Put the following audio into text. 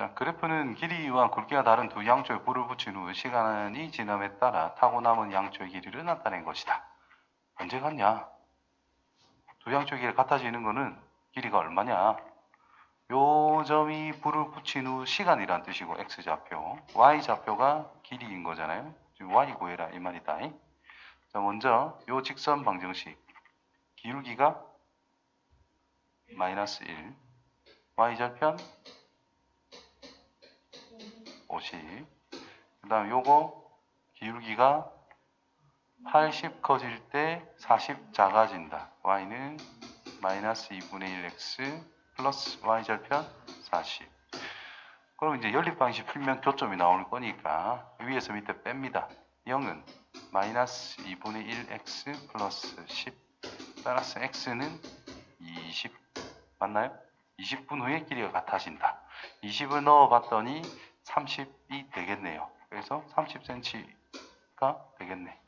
자, 그래프는 길이와 굵기가 다른 두 양쪽에 불을 붙인 후 시간이 지남에 따라 타고 남은 양쪽의 길이를 나타낸 것이다. 언제 같냐? 두 양쪽의 길이 같아지는 거는 길이가 얼마냐? 요 점이 불을 붙인 후 시간이란 뜻이고 x좌표, y좌표가 길이인 거잖아요. 지금 y 구해라 이 말이다. 자, 먼저 요 직선 방정식 기울기가 마이너스 1, y절편 50. 그 다음 요거 기울기가 80 커질 때 40 작아진다. y는 마이너스 2분의 1x 플러스 y절편 40. 그럼 이제 연립 방식 풀면 교점이 나올 거니까 위에서 밑에 뺍니다. 0은 마이너스 2분의 1x 플러스 10 따라서 x는 20 맞나요? 20분 후에 길이가 같아진다. 20을 넣어봤더니 30이 되겠네요. 그래서 30cm가 되겠네.